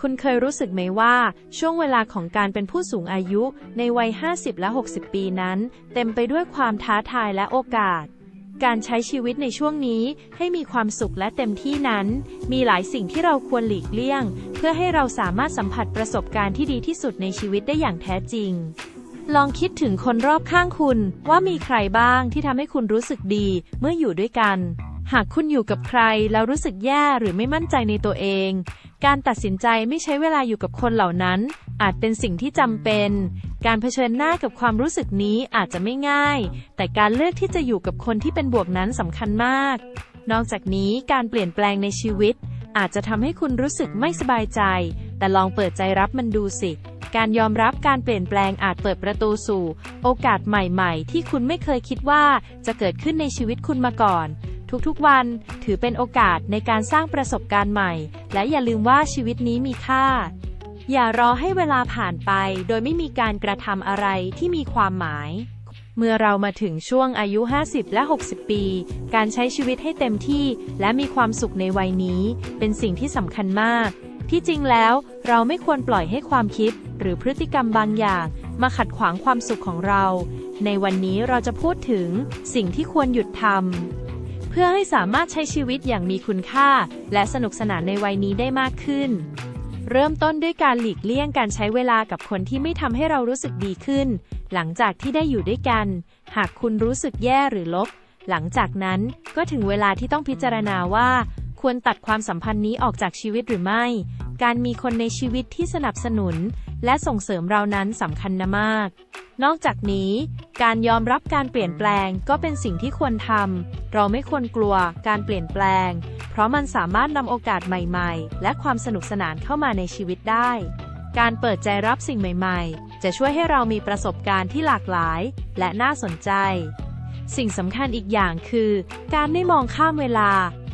คุณเคยรู้สึกไหมว่าช่วงเวลาของการเป็นผู้สูงอายุในวัย 50 และ 60 ปีนั้น เต็มไปด้วยความท้าทายและโอกาส การใช้ชีวิตในช่วงนี้ให้มีความสุขและเต็มที่นั้น มีหลายสิ่งที่เราควรหลีกเลี่ยง เพื่อให้เราสามารถสัมผัสประสบการณ์ที่ดีที่สุดในชีวิตได้อย่างแท้จริง ลองคิดถึงคนรอบข้างคุณว่ามีใครบ้างที่ทำให้คุณรู้สึกดีเมื่ออยู่ด้วยกันหากคุณอยู่กับใครแล้วรู้สึกแย่หรือไม่มั่นใจในตัวเอง การตัดสินใจไม่ใช้เวลาอยู่กับคนเหล่านั้น อาจเป็นสิ่งที่จำเป็น การเผชิญหน้ากับความรู้สึกนี้อาจจะไม่ง่าย แต่การเลือกที่จะอยู่กับคนที่เป็นบวกนั้นสำคัญมาก นอกจากนี้การเปลี่ยนแปลงในชีวิต อาจจะทำให้คุณรู้สึกไม่สบายใจ แต่ลองเปิดใจรับมันดูสิ การยอมรับการเปลี่ยนแปลงอาจเปิดประตูสู่ โอกาสใหม่ ๆ ที่คุณไม่เคยคิดว่าจะเกิดขึ้นในชีวิตคุณมาก่อน ทุกๆวันถือเป็นโอกาสในการสร้างประสบการณ์ใหม่ และอย่าลืมว่าชีวิตนี้มีค่า อย่ารอให้เวลาผ่านไปโดยไม่มีการกระทำอะไรที่มีความหมาย เมื่อเรามาถึงช่วงอายุ 50 และ 60 ปี การใช้ชีวิตให้เต็มที่และมีความสุขในวัยนี้ เป็นสิ่งที่สำคัญมาก ที่จริงแล้วเราไม่ควรปล่อยให้ความคิด หรือพฤติกรรมบางอย่างมาขัดขวางความสุขของเรา ในวันนี้เราจะพูดถึงสิ่งที่ควรหยุดทำ พื่อให้สามารถใช้ชีวิตอย่างมีคุณค่า และสนุกสนานในวัยนี้ได้มากขึ้น เริ่มต้นด้วยการหลีกเลี่ยงการใช้เวลากับคนที่ไม่ทำให้เรารู้สึกดีขึ้น หลังจากที่ได้อยู่ด้วยกัน หากคุณรู้สึกแย่หรือลบ หลังจากนั้นก็ถึงเวลาที่ต้องพิจารณาว่า ควรตัดความสัมพันธ์นี้ออกจากชีวิตหรือไม่ การมีคนในชีวิตที่สนับสนุน และส่งเสริมเรานั้นสำคัญนะมาก นอกจากนี้ การยอมรับการเปลี่ยนแปลงก็เป็นสิ่งที่ควรทำ เราไม่ควรกลัวการเปลี่ยนแปลง เพราะมันสามารถนำโอกาสใหม่ๆ และความสนุกสนานเข้ามาในชีวิตได้ การเปิดใจรับสิ่งใหม่ๆ จะช่วยให้เรามีประสบการณ์ที่หลากหลาย และน่าสนใจ สิ่งสำคัญอีกอย่างคือ การไม่มองข้ามเวลา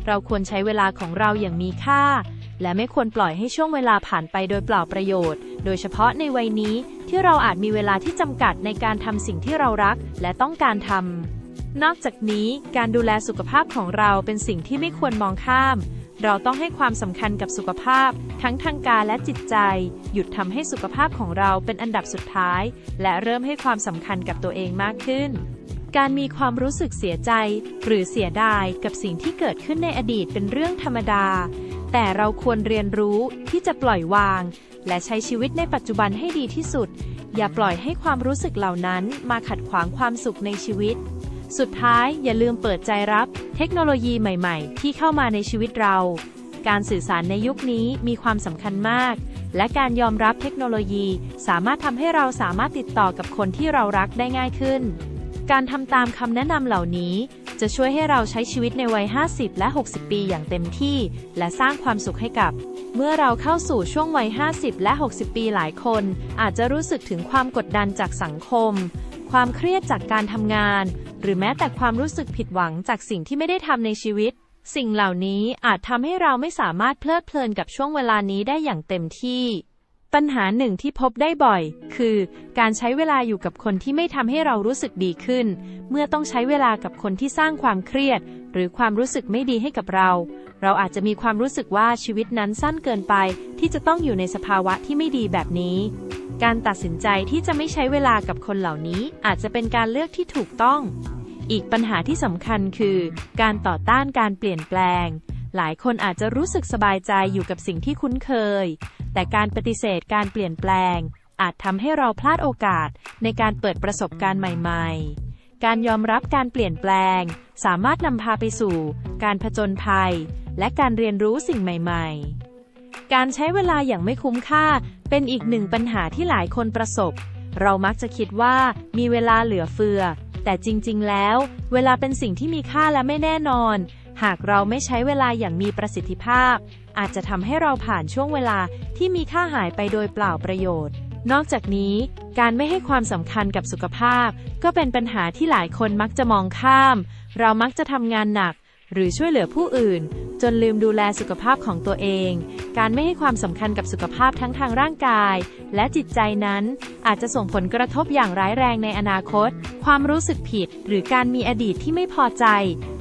เราควรใช้เวลาของเราอย่างมีค่า และไม่ควรปล่อยให้ช่วงเวลาผ่านไปโดยเปล่าประโยชน์ โดยเฉพาะในวัยนี้ที่เราอาจมีเวลาที่จำกัดในการทำสิ่งที่เรารักและต้องการทำนอกจากนี้การดูแลสุขภาพของเราเป็นสิ่งที่ไม่ควรมองข้าม เราต้องให้ความสำคัญกับสุขภาพ ทั้งทางกายและจิตใจ หยุดทำให้สุขภาพของเราเป็นอันดับสุดท้าย และเริ่มให้ความสำคัญกับตัวเองมากขึ้นการมีความรู้สึกเสียใจ หรือเสียดายกับสิ่งที่เกิดขึ้นในอดีตเป็นเรื่องธรรมดา แต่เราควรเรียนรู้ที่จะปล่อยวาง และใช้ชีวิตในปัจจุบันให้ดีที่สุด อย่าปล่อยให้ความรู้สึกเหล่านั้นมาขัดขวางความสุขในชีวิต สุดท้ายอย่าลืมเปิดใจรับ เทคโนโลยีใหม่ ๆ ที่เข้ามาในชีวิตเรา การสื่อสารในยุคนี้มีความสำคัญมาก และการยอมรับเทคโนโลยีสามารถทำให้เราสามารถติดต่อกับคนที่เรารักได้ง่ายขึ้น การทำตามคำแนะนำเหล่านี้ จะช่วยให้เราใช้ชีวิตในวัย 50 และ 60 ปีอย่างเต็มที่ และสร้างความสุขให้กับ เมื่อเราเข้าสู่ช่วงวัย 50 และ 60 ปีหลายคน อาจจะรู้สึกถึงความกดดันจากสังคม ความเครียดจากการทำงาน หรือแม้แต่ความรู้สึกผิดหวังจากสิ่งที่ไม่ได้ทำในชีวิต สิ่งเหล่านี้อาจทำให้เราไม่สามารถเพลิดเพลินกับช่วงเวลานี้ได้อย่างเต็มที่ ปัญหาหนึ่งที่พบได้บ่อย คือการใช้เวลาอยู่กับคนที่ไม่ทำให้เรารู้สึกดีขึ้น เมื่อต้องใช้เวลากับคนที่สร้างความเครียด หรือความรู้สึกไม่ดีให้กับเรา เราอาจจะมีความรู้สึกว่าชีวิตนั้นสั้นเกินไป ที่จะต้องอยู่ในสภาวะที่ไม่ดีแบบนี้ การตัดสินใจที่จะไม่ใช้เวลากับคนเหล่านี้ อาจจะเป็นการเลือกที่ถูกต้อง อีกปัญหาที่สำคัญคือ การต่อต้านการเปลี่ยนแปลงหลายคนอาจจะรู้สึกสบายใจอยู่กับสิ่งที่คุ้นเคย แต่การปฏิเสธการเปลี่ยนแปลง อาจทำให้เราพลาดโอกาสในการเปิดประสบการณ์ใหม่ ๆ การยอมรับการเปลี่ยนแปลง สามารถนำพาไปสู่ การผจญภัย และการเรียนรู้สิ่งใหม่ ๆ การใช้เวลาอย่างไม่คุ้มค่า เป็นอีกหนึ่งปัญหาที่หลายคนประสบ เรามักจะคิดว่ามีเวลาเหลือเฟือ แต่จริง ๆ แล้ว เวลาเป็นสิ่งที่มีค่าและไม่แน่นอนหากเราไม่ใช้เวลาอย่างมีประสิทธิภาพ อาจจะทำให้เราผ่านช่วงเวลาที่มีค่าหายไปโดยเปล่าประโยชน์ นอกจากนี้ การไม่ให้ความสำคัญกับสุขภาพ ก็เป็นปัญหาที่หลายคนมักจะมองข้าม เรามักจะทำงานหนัก หรือช่วยเหลือผู้อื่น จนลืมดูแลสุขภาพของตัวเอง การไม่ให้ความสำคัญกับสุขภาพทั้งทางร่างกาย และจิตใจนั้น อาจจะส่งผลกระทบอย่างร้ายแรงในอนาคต ความรู้สึกผิด หรือการมีอดีตที่ไม่พอใจ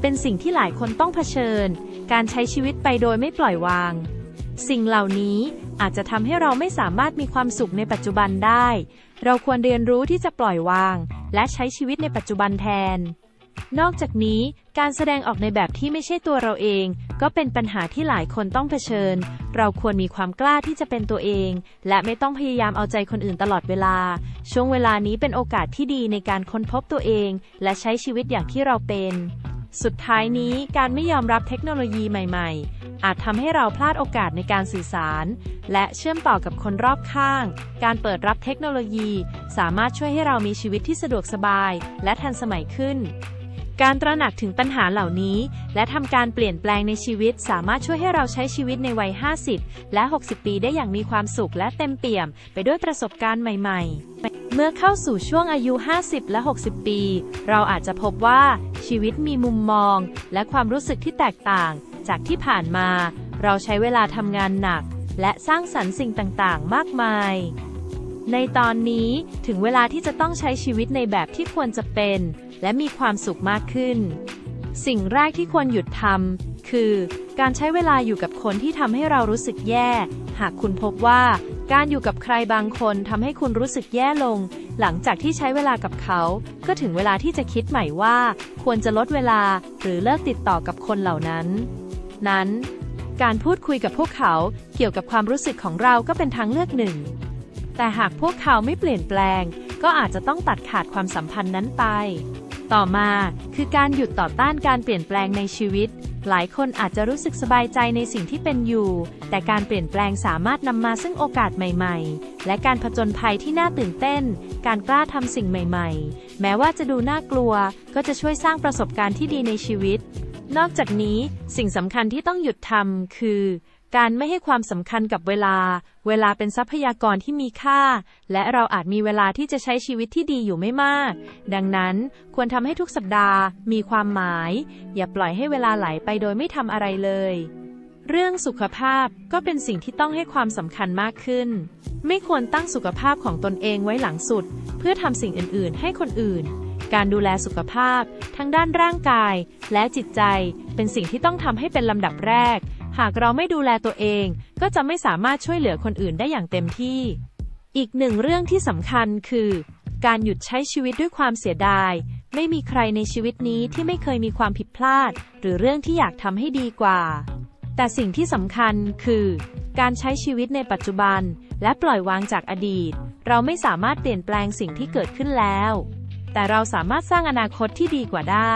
เป็นสิ่งที่หลายคนต้องเผชิญ การใช้ชีวิตไปโดยไม่ปล่อยวาง สิ่งเหล่านี้อาจจะทำให้เราไม่สามารถมีความสุขในปัจจุบันได้ เราควรเรียนรู้ที่จะปล่อยวาง และใช้ชีวิตในปัจจุบันแทน นอกจากนี้การแสดงออกในแบบที่ไม่ใช่ตัวเราเอง ก็เป็นปัญหาที่หลายคนต้องเผชิญ เราควรมีความกล้าที่จะเป็นตัวเอง และไม่ต้องพยายามเอาใจคนอื่นตลอดเวลา ช่วงเวลานี้เป็นโอกาสที่ดีในการค้นพบตัวเอง และใช้ชีวิตอย่างที่เราเป็น สุดท้ายนี้การไม่ยอมรับเทคโนโลยีใหม่ ๆ อาจทำให้เราพลาดโอกาสในการสื่อสาร และเชื่อมต่อกับคนรอบข้าง การเปิดรับเทคโนโลยี สามารถช่วยให้เรามีชีวิตที่สะดวกสบาย และทันสมัยขึ้น การตระหนักถึงปัญหาเหล่านี้ และทำการเปลี่ยนแปลงในชีวิต สามารถช่วยให้เราใช้ชีวิตในวัย 50 และ 60 ปีได้อย่างมีความสุขและเต็มเปี่ยม ไปด้วยประสบการณ์ใหม่ ๆ เมื่อเข้าสู่ช่วงอายุ 50 และ 60 ปี เราอาจจะพบว่าชีวิตมีมุมมอง และความรู้สึกที่แตกต่าง จากที่ผ่านมา เราใช้เวลาทำงานหนัก และสร้างสรรค์สิ่งต่างๆ มากมายในตอนนี้ถึงเวลาที่จะต้องใช้ชีวิตในแบบที่ควรจะเป็น และมีความสุขมากขึ้น สิ่งแรกที่ควรหยุดทำคือ การใช้เวลาอยู่กับคนที่ทำให้เรารู้สึกแย่ หากคุณพบว่า การอยู่กับใครบางคนทำให้คุณรู้สึกแย่ลง หลังจากที่ใช้เวลากับเขา ก็ถึงเวลาที่จะคิดใหม่ว่า ควรจะลดเวลาหรือเลิกติดต่อกับคนเหล่านั้น นั้น การพูดคุยกับพวกเขาเกี่ยวกับความรู้สึกของเราก็เป็นทางเลือกหนึ่ง แต่หากพวกเขาไม่เปลี่ยนแปลงก็อาจจะต้องตัดขาดความสัมพันธ์นั้นไป ต่อมา คือการหยุดต่อต้านการเปลี่ยนแปลงในชีวิต หลายคนอาจจะรู้สึกสบายใจในสิ่งที่เป็นอยู่ แต่การเปลี่ยนแปลงสามารถนำมาซึ่งโอกาสใหม่ๆ และการผจญภัยที่น่าตื่นเต้น การกล้าทำสิ่งใหม่ๆ แม้ว่าจะดูน่ากลัว ก็จะช่วยสร้างประสบการณ์ที่ดีในชีวิต นอกจากนี้สิ่งสำคัญที่ต้องหยุดทำคือ การไม่ให้ความสำคัญกับเวลา เวลาเป็นทรัพยากรที่มีค่า และเราอาจมีเวลาที่จะใช้ชีวิตที่ดีอยู่ไม่มาก ดังนั้นควรทำให้ทุกสัปดาห์ มีความหมาย อย่าปล่อยให้เวลาไหลไปโดยไม่ทำอะไรเลย เรื่องสุขภาพก็เป็นสิ่งที่ต้องให้ความสำคัญมากขึ้น ไม่ควรตั้งสุขภาพของตนเองไว้หลังสุด เพื่อทำสิ่งอื่น ๆ ให้คนอื่น การดูแลสุขภาพ ทั้งด้านร่างกาย และจิตใจ เป็นสิ่งที่ต้องทำให้เป็นลำดับแรก หากเราไม่ดูแลตัวเอง ก็จะไม่สามารถช่วยเหลือคนอื่นได้อย่างเต็มที่ อีกหนึ่งเรื่องที่สำคัญคือ การหยุดใช้ชีวิตด้วยความเสียดาย ไม่มีใครในชีวิตนี้ที่ไม่เคยมีความผิดพลาด หรือเรื่องที่อยากทำให้ดีกว่า แต่สิ่งที่สำคัญคือ การใช้ชีวิตในปัจจุบัน และปล่อยวางจากอดีต เราไม่สามารถเปลี่ยนแปลงสิ่งที่เกิดขึ้นแล้ว แต่เราสามารถสร้างอนาคตที่ดีกว่าได้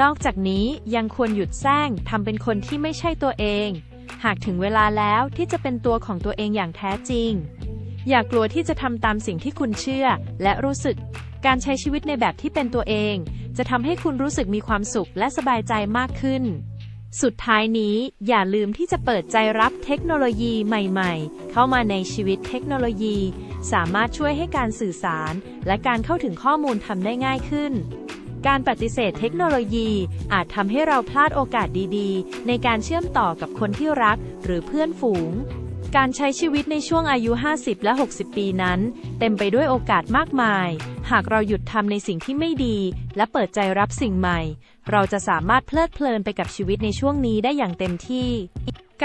นอกจากนี้ยังควรหยุดแซงทำเป็นคนที่ไม่ใช่ตัวเอง หากถึงเวลาแล้วที่จะเป็นตัวของตัวเองอย่างแท้จริง อย่ากลัวที่จะทำตามสิ่งที่คุณเชื่อ และรู้สึก การใช้ชีวิตในแบบที่เป็นตัวเอง จะทำให้คุณรู้สึกมีความสุขและสบายใจมากขึ้น สุดท้ายนี้อย่าลืมที่จะเปิดใจรับเทคโนโลยีใหม่ ๆ เข้ามาในชีวิตเทคโนโลยี สามารถช่วยให้การสื่อสาร และการเข้าถึงข้อมูลทำได้ง่ายขึ้น การปฏิเสธเทคโนโลยีอาจทำให้เราพลาดโอกาสดีๆ ในการเชื่อมต่อกับคนที่รักหรือเพื่อนฝูง การใช้ชีวิตในช่วงอายุ 50 และ 60 ปีนั้น เต็มไปด้วยโอกาสมากมาย หากเราหยุดทำในสิ่งที่ไม่ดี และเปิดใจรับสิ่งใหม่ เราจะสามารถเพลิดเพลินไปกับชีวิตในช่วงนี้ได้อย่างเต็มที่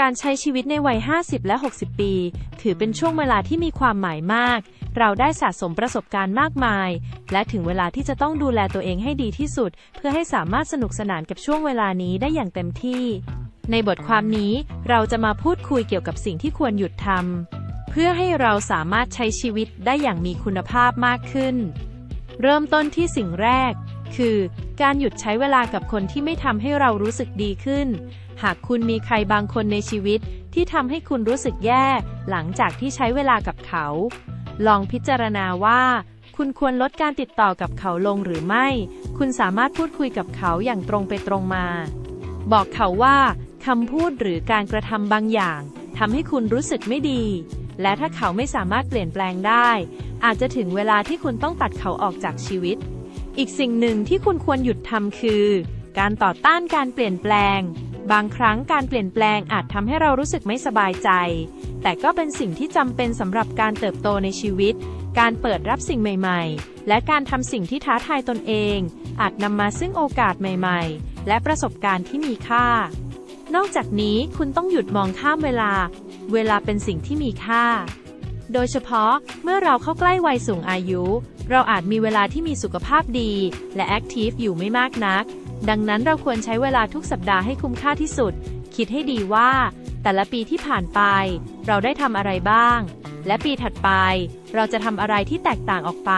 การใช้ชีวิตในวัย 50 และ 60 ปี ถือเป็นช่วงเวลาที่มีความหมายมาก เราได้สะสมประสบการณ์มากมาย และถึงเวลาที่จะต้องดูแลตัวเองให้ดีที่สุด เพื่อให้สามารถสนุกสนานกับช่วงเวลานี้ได้อย่างเต็มที่ ในบทความนี้เราจะมาพูดคุยเกี่ยวกับสิ่งที่ควรหยุดทำเพื่อให้เราสามารถใช้ชีวิตได้อย่างมีคุณภาพมากขึ้น เริ่มต้นที่สิ่งแรก คือ การหยุดใช้เวลากับคนที่ไม่ทำให้เรารู้สึกดีขึ้น หากคุณมีใครบางคนในชีวิตที่ทำให้คุณรู้สึกแย่ หลังจากที่ใช้เวลากับเขา ลองพิจารณาว่า คุณควรลดการติดต่อกับเขาลงหรือไม่ คุณสามารถพูดคุยกับเขาอย่างตรงไปตรงมา บอกเขาว่าคำพูดหรือการกระทำบางอย่างทำให้คุณรู้สึกไม่ดี และถ้าเขาไม่สามารถเปลี่ยนแปลงได้ อาจจะถึงเวลาที่คุณต้องตัดเขาออกจากชีวิต อีกสิ่งหนึ่งที่คุณควรหยุดทำคือ การต่อต้านการเปลี่ยนแปลง บางครั้งการเปลี่ยนแปลงอาจทำให้เรารู้สึกไม่สบายใจ แต่ก็เป็นสิ่งที่จำเป็นสำหรับการเติบโตในชีวิต การเปิดรับสิ่งใหม่ๆ และการทำสิ่งที่ท้าทายตนเอง อาจนำมาซึ่งโอกาสใหม่ๆ และประสบการณ์ที่มีค่า นอกจากนี้คุณต้องหยุดมองข้ามเวลา เวลาเป็นสิ่งที่มีค่า โดยเฉพาะเมื่อเราเข้าใกล้วัยสูงอายุ เราอาจมีเวลาที่มีสุขภาพดี และแอคทีฟอยู่ไม่มากนัก ดังนั้นเราควรใช้เวลาทุกสัปดาห์ให้คุ้มค่าที่สุด คิดให้ดีว่า แต่ละปีที่ผ่านไป เราได้ทำอะไรบ้าง และปีถัดไป เราจะทำอะไรที่แตกต่างออกไป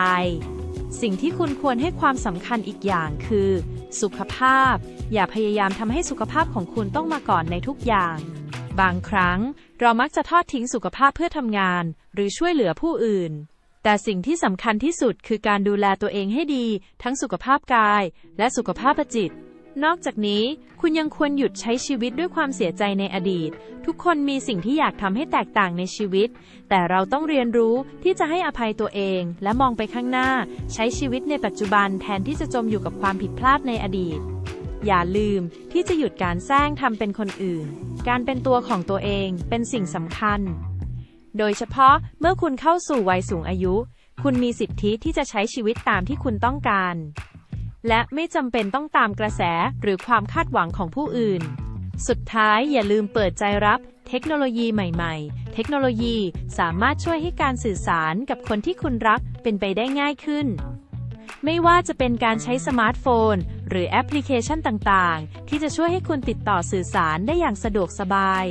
สิ่งที่คุณควรให้ความสำคัญอีกอย่างคือ สุขภาพ อย่าพยายามทำให้สุขภาพของคุณต้องมาก่อนในทุกอย่าง บางครั้ง เรามักจะทอดทิ้งสุขภาพเพื่อทำงาน หรือช่วยเหลือผู้อื่น แต่สิ่งที่สำคัญที่สุดคือการดูแลตัวเองให้ดี ทั้งสุขภาพกาย และสุขภาพจิต นอกจากนี้คุณยังควรหยุดใช้ชีวิตด้วยความเสียใจในอดีต ทุกคนมีสิ่งที่อยากทำให้แตกต่างในชีวิต แต่เราต้องเรียนรู้ที่จะให้อภัยตัวเอง และมองไปข้างหน้า ใช้ชีวิตในปัจจุบันแทนที่จะจมอยู่กับความผิดพลาดในอดีตอย่าลืมที่จะหยุดการแซงทำเป็นคนอื่น การเป็นตัวของตัวเองเป็นสิ่งสำคัญ โดยเฉพาะเมื่อคุณเข้าสู่วัยสูงอายุ คุณมีสิทธิที่จะใช้ชีวิตตามที่คุณต้องการ และไม่จำเป็นต้องตามกระแสหรือความคาดหวังของผู้อื่น สุดท้ายอย่าลืมเปิดใจรับเทคโนโลยีใหม่ ๆ เทคโนโลยีสามารถช่วยให้การสื่อสารกับคนที่คุณรักเป็นไปได้ง่ายขึ้น ไม่ว่าจะเป็นการใช้สมาร์ทโฟน หรือแอปพลิเคชันต่างๆ ที่จะช่วยให้คุณติดต่อสื่อสารได้อย่างสะดวกสบาย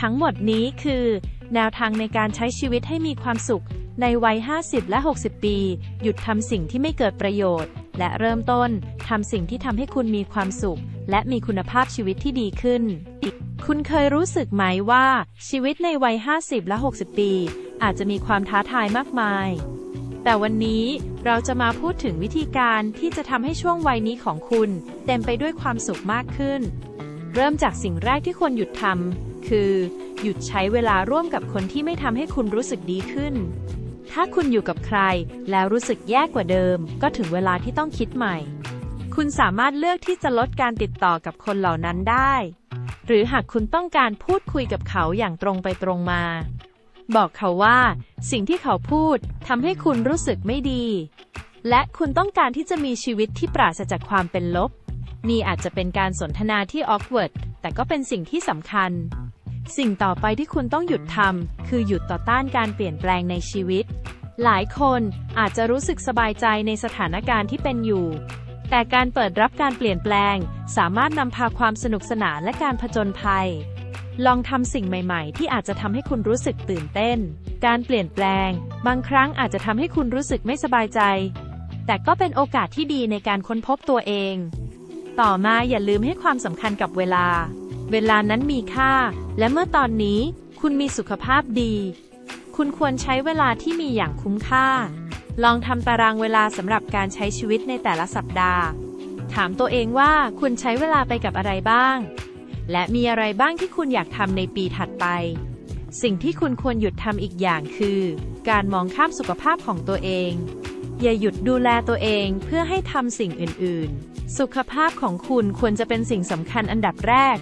ทั้งหมดนี้คือ แนวทางในการใช้ชีวิตให้มีความสุข ในวัย 50 และ 60 ปี หยุดทำสิ่งที่ไม่เกิดประโยชน์ และเริ่มต้นทำสิ่งที่ทำให้คุณมีความสุข และมีคุณภาพชีวิตที่ดีขึ้น คุณเคยรู้สึกไหมว่า ชีวิตในวัย 50 และ 60 ปี อาจจะมีความท้าทายมากมาย แต่วันนี้เราจะมาพูดถึงวิธีการที่จะทำให้ช่วงวัยนี้ของคุณ เต็มไปด้วยความสุขมากขึ้น เริ่มจากสิ่งแรกที่ควรหยุดทำ คือ หยุดใช้เวลาร่วมกับคนที่ไม่ทำให้คุณรู้สึกดีขึ้น ถ้าคุณอยู่กับใครแล้วรู้สึกแย่กว่าเดิม ก็ถึงเวลาที่ต้องคิดใหม่ คุณสามารถเลือกที่จะลดการติดต่อกับคนเหล่านั้นได้ หรือหากคุณต้องการพูดคุยกับเขาอย่างตรงไปตรงมา บอกเขาว่า สิ่งที่เขาพูดทำให้คุณรู้สึกไม่ดี และคุณต้องการที่จะมีชีวิตที่ปราศจากความเป็นลบนี่อาจจะเป็นการสนทนาที่ awkward แต่ก็เป็นสิ่งที่สำคัญ สิ่งต่อไปที่คุณต้องหยุดทำคือหยุดต่อต้านการเปลี่ยนแปลงในชีวิต หลายคนอาจจะรู้สึกสบายใจในสถานการณ์ที่เป็นอยู่ แต่การเปิดรับการเปลี่ยนแปลง สามารถนำพาความสนุกสนานและการผจญภัย ลองทำสิ่งใหม่ ๆ ที่อาจจะทำให้คุณรู้สึกตื่นเต้น การเปลี่ยนแปลง บางครั้งอาจจะทำให้คุณรู้สึกไม่สบายใจ แต่ก็เป็นโอกาสที่ดีในการค้นพบตัวเอง ต่อมาอย่าลืมให้ความสำคัญกับเวลา เวลานั้นมีค่า และเมื่อตอนนี้คุณมีสุขภาพดี คุณควรใช้เวลาที่มีอย่างคุ้มค่า ลองทำตารางเวลาสำหรับการใช้ชีวิตในแต่ละสัปดาห์ ถามตัวเองว่าคุณใช้เวลาไปกับอะไรบ้าง และมีอะไรบ้างที่คุณอยากทำในปีถัดไป สิ่งที่คุณควรหยุดทำอีกอย่างคือ การมองข้ามสุขภาพของตัวเอง อย่าหยุดดูแลตัวเองเพื่อให้ทำสิ่งอื่น ๆ สุขภาพของคุณควรจะเป็นสิ่งสำคัญอันดับแรก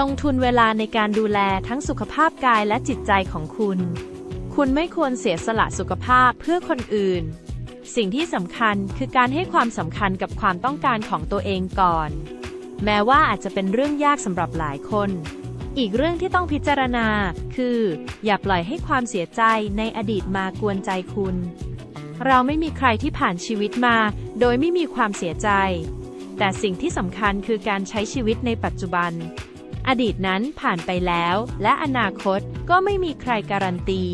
ลงทุนเวลาในการดูแลทั้งสุขภาพกายและจิตใจของคุณ คุณไม่ควรเสียสละสุขภาพเพื่อคนอื่น สิ่งที่สำคัญคือการให้ความสำคัญกับความต้องการของตัวเองก่อน แม้ว่าอาจจะเป็นเรื่องยากสำหรับหลายคน อีกเรื่องที่ต้องพิจารณา คือ อย่าปล่อยให้ความเสียใจในอดีตมากวนใจคุณ เราไม่มีใครที่ผ่านชีวิตมา โดยไม่มีความเสียใจ แต่สิ่งที่สำคัญคือการใช้ชีวิตในปัจจุบัน อดีตนั้นผ่านไปแล้ว และอนาคตก็ไม่มีใครการันตี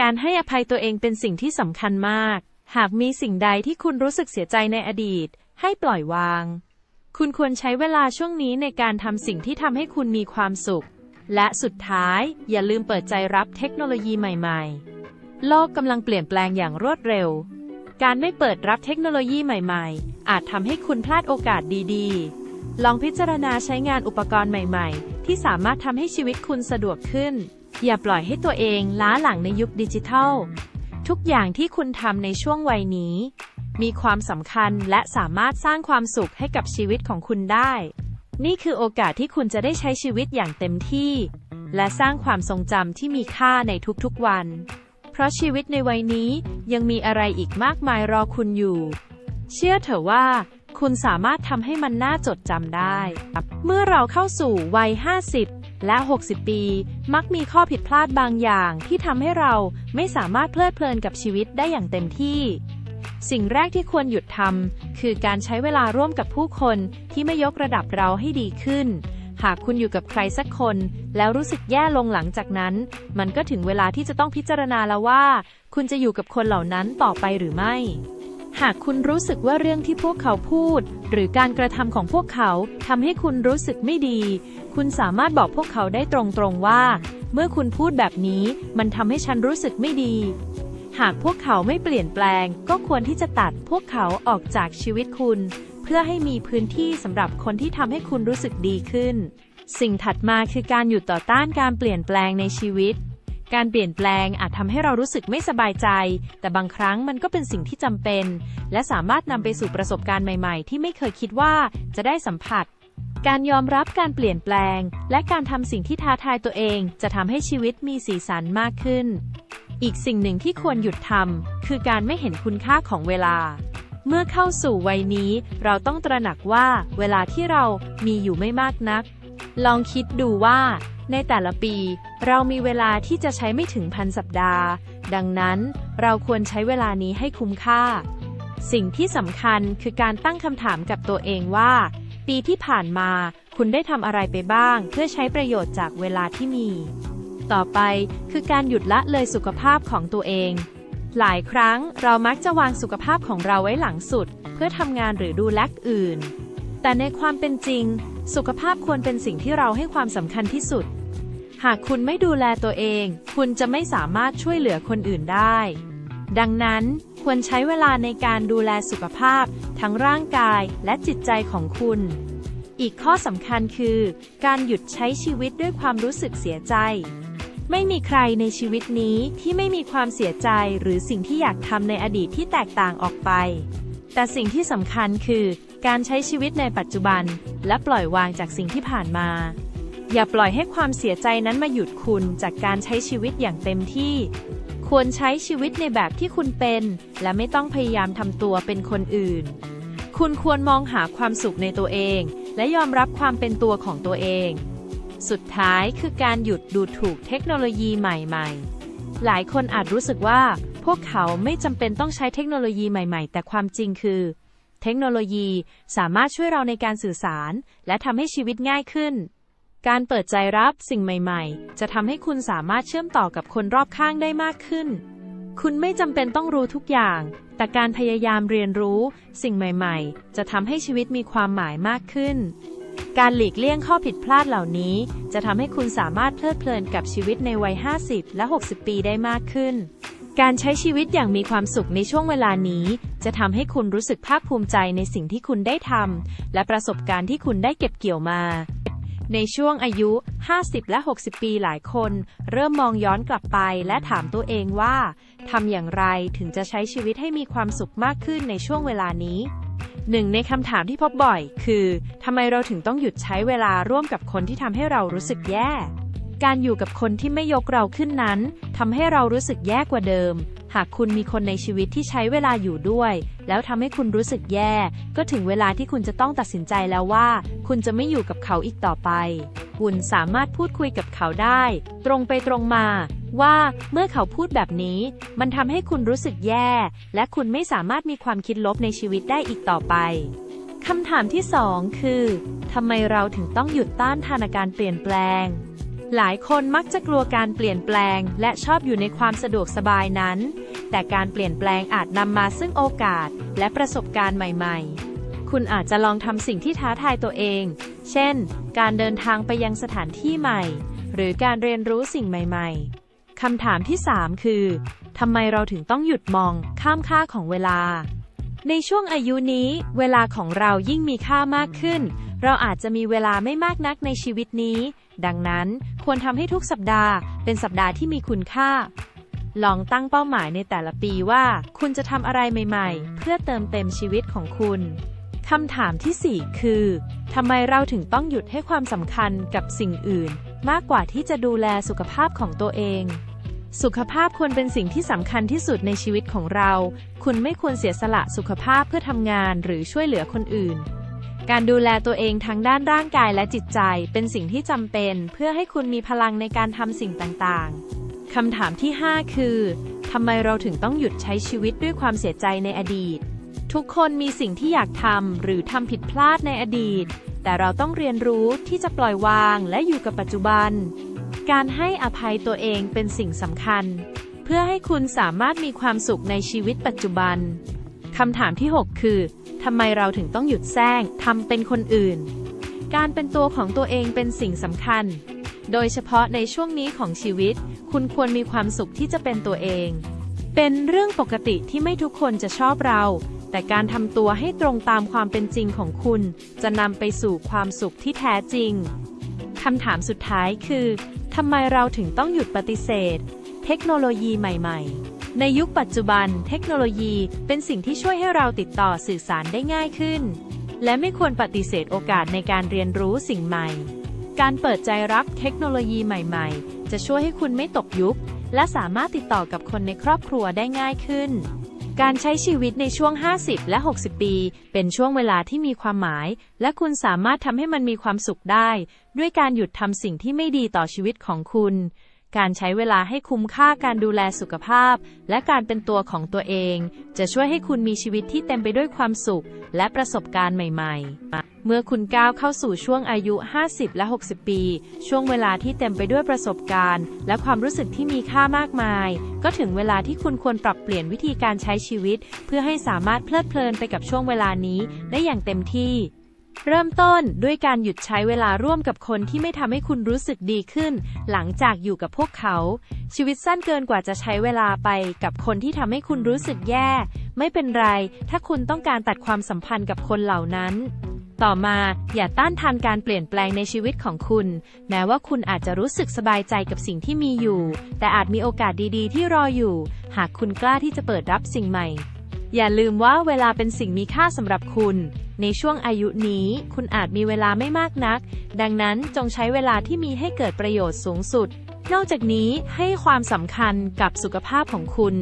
การให้อภัยตัวเองเป็นสิ่งที่สำคัญมาก หากมีสิ่งใดที่คุณรู้สึกเสียใจในอดีต ให้ปล่อยวาง คุณควรใช้เวลาช่วงนี้ในการทำสิ่งที่ทำให้คุณมีความสุข และสุดท้ายอย่าลืมเปิดใจรับเทคโนโลยีใหม่ ๆ โลกกำลังเปลี่ยนแปลงอย่างรวดเร็ว การไม่เปิดรับเทคโนโลยีใหม่ ๆ อาจทำให้คุณพลาดโอกาสดี ๆ ลองพิจารณาใช้งานอุปกรณ์ใหม่ ๆ ที่สามารถทำให้ชีวิตคุณสะดวกขึ้น อย่าปล่อยให้ตัวเองล้าหลังในยุคดิจิทัล ทุกอย่างที่คุณทำในช่วงวัยนี้ มีความสำคัญและสามารถสร้างความสุขให้กับชีวิตของคุณได้ นี่คือโอกาสที่คุณจะได้ใช้ชีวิตอย่างเต็มที่ และสร้างความทรงจำที่มีค่าในทุกๆวัน เพราะชีวิตในวัยนี้ยังมีอะไรอีกมากมายรอคุณอยู่ เชื่อเถอะว่า คุณสามารถทำให้มันน่าจดจำได้ เมื่อเราเข้าสู่วัย 50 และ 60 ปี มักมีข้อผิดพลาดบางอย่างที่ทำให้เราไม่สามารถเพลิดเพลินกับชีวิตได้อย่างเต็มที่ สิ่งแรกที่ควรหยุดทำคือการใช้เวลาร่วมกับผู้คนที่ไม่ยกระดับเราให้ดีขึ้น หากคุณอยู่กับใครสักคน แล้วรู้สึกแย่ลงหลังจากนั้น มันก็ถึงเวลาที่จะต้องพิจารณาแล้วว่า คุณจะอยู่กับคนเหล่านั้นต่อไปหรือไม่ หากคุณรู้สึกว่าเรื่องที่พวกเขาพูด หรือการกระทำของพวกเขาทำให้คุณรู้สึกไม่ดี คุณสามารถบอกพวกเขาได้ตรงๆว่า เมื่อคุณพูดแบบนี้ มันทำให้ฉันรู้สึกไม่ดี หากพวกเขาไม่เปลี่ยนแปลง ก็ควรที่จะตัดพวกเขาออกจากชีวิตคุณ เพื่อให้มีพื้นที่สำหรับคนที่ทำให้คุณรู้สึกดีขึ้น สิ่งถัดมาคือการหยุดต่อต้านการเปลี่ยนแปลงในชีวิต การเปลี่ยนแปลงอาจทำให้เรารู้สึกไม่สบายใจ แต่บางครั้งมันก็เป็นสิ่งที่จำเป็น และสามารถนำไปสู่ประสบการณ์ใหม่ๆ ที่ไม่เคยคิดว่าจะได้สัมผัส การยอมรับการเปลี่ยนแปลง และการทำสิ่งที่ท้าทายตัวเอง จะทำให้ชีวิตมีสีสันมากขึ้น อีกสิ่งหนึ่งที่ควรหยุดทำคือการไม่เห็นคุณค่าของเวลา เมื่อเข้าสู่วัยนี้ เราต้องตระหนักว่าเวลาที่เรามีอยู่ไม่มากนัก ลองคิดดูว่า ในแต่ละปี เรามีเวลาที่จะใช้ไม่ถึงพันสัปดาห์ ดังนั้นเราควรใช้เวลานี้ให้คุ้มค่า สิ่งที่สำคัญคือการตั้งคำถามกับตัวเองว่า ปีที่ผ่านมาคุณได้ทำอะไรไปบ้าง เพื่อใช้ประโยชน์จากเวลาที่มี ต่อไปคือการหยุดละเลยสุขภาพของตัวเอง หลายครั้งเรามักจะวางสุขภาพของเราไว้หลังสุด เพื่อทำงานหรือดูแลอื่น แต่ในความเป็นจริง สุขภาพควรเป็นสิ่งที่เราให้ความสำคัญที่สุด หากคุณไม่ดูแลตัวเอง คุณจะไม่สามารถช่วยเหลือคนอื่นได้ ดังนั้นควรใช้เวลาในการดูแลสุขภาพ ทั้งร่างกายและจิตใจของคุณ อีกข้อสำคัญคือ การหยุดใช้ชีวิตด้วยความรู้สึกเสียใจ ไม่มีใครในชีวิตนี้ที่ไม่มีความเสียใจหรือสิ่งที่อยากทำในอดีตที่แตกต่างออกไป แต่สิ่งที่สำคัญคือ การใช้ชีวิตในปัจจุบัน และปล่อยวางจากสิ่งที่ผ่านมา อย่าปล่อยให้ความเสียใจนั้นมาหยุดคุณจากการใช้ชีวิตอย่างเต็มที่ ควรใช้ชีวิตในแบบที่คุณเป็น และไม่ต้องพยายามทำตัวเป็นคนอื่น คุณควรมองหาความสุขในตัวเอง และยอมรับความเป็นตัวของตัวเอง สุดท้ายคือการหยุดดูถูกเทคโนโลยีใหม่ ๆหลายคนอาจรู้สึกว่า พวกเขาไม่จำเป็นต้องใช้เทคโนโลยีใหม่ ๆ แต่ความจริงคือ เทคโนโลยีสามารถช่วยเราในการสื่อสาร และทำให้ชีวิตง่ายขึ้น การเปิดใจรับสิ่งใหม่ ๆ จะทำให้คุณสามารถเชื่อมต่อกับคนรอบข้างได้มากขึ้น คุณไม่จำเป็นต้องรู้ทุกอย่าง แต่การพยายามเรียนรู้ สิ่งใหม่ๆ จะทำให้ชีวิตมีความหมายมากขึ้น การหลีกเลี่ยงข้อผิดพลาดเหล่านี้ จะทำให้คุณสามารถเพลิดเพลินกับชีวิตในวัย 50 และ 60 ปีได้มากขึ้น การใช้ชีวิตอย่างมีความสุขในช่วงเวลานี้ จะทำให้คุณรู้สึกภาคภูมิใจในสิ่งที่คุณได้ทำและประสบการณ์ที่คุณได้เก็บเกี่ยวมา ในช่วงอายุ 50 และ 60 ปีหลายคน เริ่มมองย้อนกลับไปและถามตัวเองว่าทำอย่างไรถึงจะใช้ชีวิตให้มีความสุขมากขึ้นในช่วงเวลานี้หนึ่งในคำถามที่พบบ่อย คือทำไมเราถึงต้องหยุดใช้เวลาร่วมกับคนที่ทำให้เรารู้สึกแย่ การอยู่กับคนที่ไม่ยกเราขึ้นนั้นทำให้เรารู้สึกแย่กว่าเดิม หากคุณมีคนในชีวิตที่ใช้เวลาอยู่ด้วย แล้วทำให้คุณรู้สึกแย่ ก็ถึงเวลาที่คุณจะต้องตัดสินใจแล้วว่า คุณจะไม่อยู่กับเขาอีกต่อไป คุณสามารถพูดคุยกับเขาได้ ตรงไปตรงมา ว่าเมื่อเขาพูดแบบนี้ มันทำให้คุณรู้สึกแย่ และคุณไม่สามารถมีความคิดลบในชีวิตได้อีกต่อไปคำถามที่สองคือ ทำไมเราถึงต้องหยุดต้านทานการเปลี่ยนแปลง หลายคนมักจะกลัวการเปลี่ยนแปลง และชอบอยู่ในความสะดวกสบายนั้น แต่การเปลี่ยนแปลงอาจนำมาซึ่งโอกาส และประสบการณ์ใหม่ ๆ คุณอาจจะลองทำสิ่งที่ท้าทายตัวเอง เช่น การเดินทางไปยังสถานที่ใหม่ หรือการเรียนรู้สิ่งใหม่ ๆ คำถามที่ 3 คือทำไมเราถึงต้องหยุดมองข้ามค่าของเวลา ในช่วงอายุนี้ เวลาของเรายิ่งมีค่ามากขึ้น เราอาจจะมีเวลาไม่มากนักในชีวิตนี้ ดังนั้นควรทำให้ทุกสัปดาห์เป็นสัปดาห์ที่มีคุณค่า ลองตั้งเป้าหมายในแต่ละปีว่า คุณจะทำอะไรใหม่ ๆ เพื่อเติมเต็มชีวิตของคุณคำถามที่ 4 คือทำไมเราถึงต้องหยุดให้ความสำคัญกับสิ่งอื่น มากกว่าที่จะดูแลสุขภาพของตัวเอง สุขภาพควรเป็นสิ่งที่สำคัญที่สุดในชีวิตของเรา คุณไม่ควรเสียสละสุขภาพเพื่อทำงานหรือช่วยเหลือคนอื่น การดูแลตัวเองทั้งด้านร่างกายและจิตใจเป็นสิ่งที่จำเป็นเพื่อให้คุณมีพลังในการทำสิ่งต่างๆ คำถามที่ 5 คือทำไมเราถึงต้องหยุดใช้ชีวิตด้วยความเสียใจในอดีต ทุกคนมีสิ่งที่อยากทำหรือทำผิดพลาดในอดีต แต่เราต้องเรียนรู้ที่จะปล่อยวางและอยู่กับปัจจุบัน การให้อภัยตัวเองเป็นสิ่งสำคัญ เพื่อให้คุณสามารถมีความสุขในชีวิตปัจจุบันคำถามที่ 6 คือ ทำไมเราถึงต้องหยุดแซงทำเป็นคนอื่น การเป็นตัวของตัวเองเป็นสิ่งสำคัญ โดยเฉพาะในช่วงนี้ของชีวิต คุณควรมีความสุขที่จะเป็นตัวเอง เป็นเรื่องปกติที่ไม่ทุกคนจะชอบเรา แต่การทำตัวให้ตรงตามความเป็นจริงของคุณ จะนำไปสู่ความสุขที่แท้จริงคำถามสุดท้ายคือทำไมเราถึงต้องหยุดปฏิเสธ เทคโนโลยีใหม่ ๆ ในยุคปัจจุบัน เทคโนโลยีเป็นสิ่งที่ช่วยให้เราติดต่อสื่อสารได้ง่ายขึ้น และไม่ควรปฏิเสธโอกาสในการเรียนรู้สิ่งใหม่ การเปิดใจรับเทคโนโลยีใหม่ๆ จะช่วยให้คุณไม่ตกยุค และสามารถติดต่อกับคนในครอบครัวได้ง่ายขึ้น การใช้ชีวิตในช่วง 50 และ 60 ปี เป็นช่วงเวลาที่มีความหมาย และคุณสามารถทำให้มันมีความสุขได้ ด้วยการหยุดทำสิ่งที่ไม่ดีต่อชีวิตของคุณ การใช้เวลาให้คุ้มค่าการดูแลสุขภาพ และการเป็นตัวของตัวเอง จะช่วยให้คุณมีชีวิตที่เต็มไปด้วยความสุข และประสบการณ์ใหม่ๆ เมื่อคุณก้าวเข้าสู่ช่วงอายุ 50 และ 60 ปี ช่วงเวลาที่เต็มไปด้วยประสบการณ์ และความรู้สึกที่มีค่ามากมาย ก็ถึงเวลาที่คุณควรปรับเปลี่ยนวิธีการใช้ชีวิต เพื่อให้สามารถเพลิดเพลินไปกับช่วงเวลานี้ได้อย่างเต็มที่ เริ่มต้นด้วยการหยุดใช้เวลาร่วมกับคนที่ไม่ทำให้คุณรู้สึกดีขึ้น หลังจากอยู่กับพวกเขา ชีวิตสั้นเกินกว่าจะใช้เวลาไปกับคนที่ทำให้คุณรู้สึกแย่ ไม่เป็นไร ถ้าคุณต้องการตัดความสัมพันธ์กับคนเหล่านั้น ต่อมาอย่าต้านทานการเปลี่ยนแปลงในชีวิตของคุณ แม้ว่าคุณอาจจะรู้สึกสบายใจกับสิ่งที่มีอยู่ แต่อาจมีโอกาสดีๆ ที่รออยู่ หากคุณกล้าที่จะเปิดรับสิ่งใหม่อย่าลืมว่าเวลาเป็นสิ่งมีค่าสำหรับคุณ ในช่วงอายุนี้ คุณอาจมีเวลาไม่มากนัก ดังนั้นจงใช้เวลาที่มีให้เกิดประโยชน์สูงสุด นอกจากนี้ให้ความสำคัญกับสุขภาพของคุณ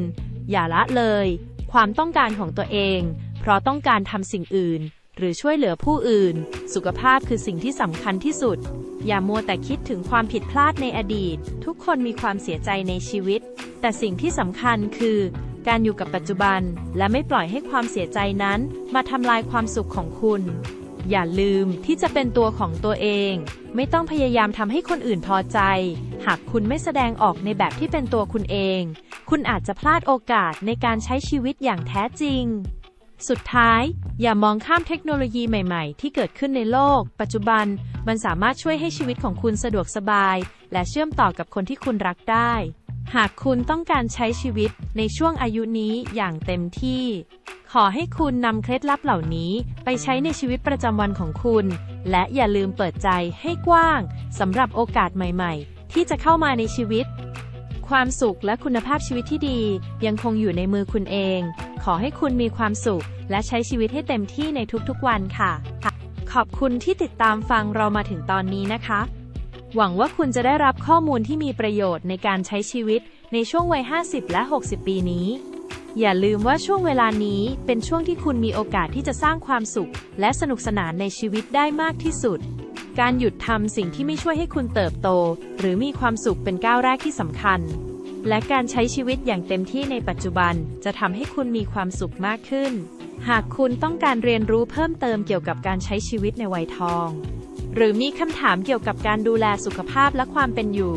อย่าละเลย ความต้องการของตัวเอง เพราะต้องการทำสิ่งอื่น หรือช่วยเหลือผู้อื่น สุขภาพคือสิ่งที่สำคัญที่สุด อย่ามัวแต่คิดถึงความผิดพลาดในอดีต ทุกคนมีความเสียใจในชีวิต แต่สิ่งที่สำคัญคือ การอยู่กับปัจจุบัน และไม่ปล่อยให้ความเสียใจนั้น มาทำลายความสุขของคุณ อย่าลืมที่จะเป็นตัวของตัวเอง ไม่ต้องพยายามทำให้คนอื่นพอใจ หากคุณไม่แสดงออกในแบบที่เป็นตัวคุณเอง คุณอาจจะพลาดโอกาสในการใช้ชีวิตอย่างแท้จริงสุดท้าย อย่ามองข้ามเทคโนโลยีใหม่ๆ ที่เกิดขึ้นในโลก ปัจจุบันมันสามารถช่วยให้ชีวิตของคุณสะดวกสบาย และเชื่อมต่อกับคนที่คุณรักได้ หากคุณต้องการใช้ชีวิตในช่วงอายุนี้อย่างเต็มที่ ขอให้คุณนำเคล็ดลับเหล่านี้ไปใช้ในชีวิตประจำวันของคุณ และอย่าลืมเปิดใจให้กว้างสำหรับโอกาสใหม่ๆ ที่จะเข้ามาในชีวิต ความสุขและคุณภาพชีวิตที่ดียังคงอยู่ในมือคุณเอง ขอให้คุณมีความสุขและใช้ชีวิตให้เต็มที่ในทุกๆวันค่ะ ขอบคุณที่ติดตามฟังเรามาถึงตอนนี้นะคะ หวังว่าคุณจะได้รับข้อมูลที่มีประโยชน์ในการใช้ชีวิตในช่วงวัย 50 และ 60 ปีนี้ อย่าลืมว่าช่วงเวลานี้เป็นช่วงที่คุณมีโอกาสที่จะสร้างความสุข และสนุกสนานในชีวิตได้มากที่สุด การหยุดทำสิ่งที่ไม่ช่วยให้คุณเติบโต หรือมีความสุขเป็นก้าวแรกที่สำคัญ และการใช้ชีวิตอย่างเต็มที่ในปัจจุบันจะทำให้คุณมีความสุขมากขึ้น หากคุณต้องการเรียนรู้เพิ่มเติมเกี่ยวกับการใช้ชีวิตในวัยทอง หรือมีคำถามเกี่ยวกับการดูแลสุขภาพและความเป็นอยู่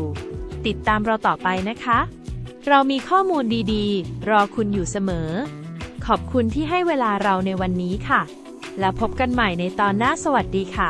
ติดตามเราต่อไปนะคะ เรามีข้อมูลดีๆ รอคุณอยู่เสมอ ขอบคุณที่ให้เวลาเราในวันนี้ค่ะ แล้วพบกันใหม่ในตอนหน้าสวัสดีค่ะ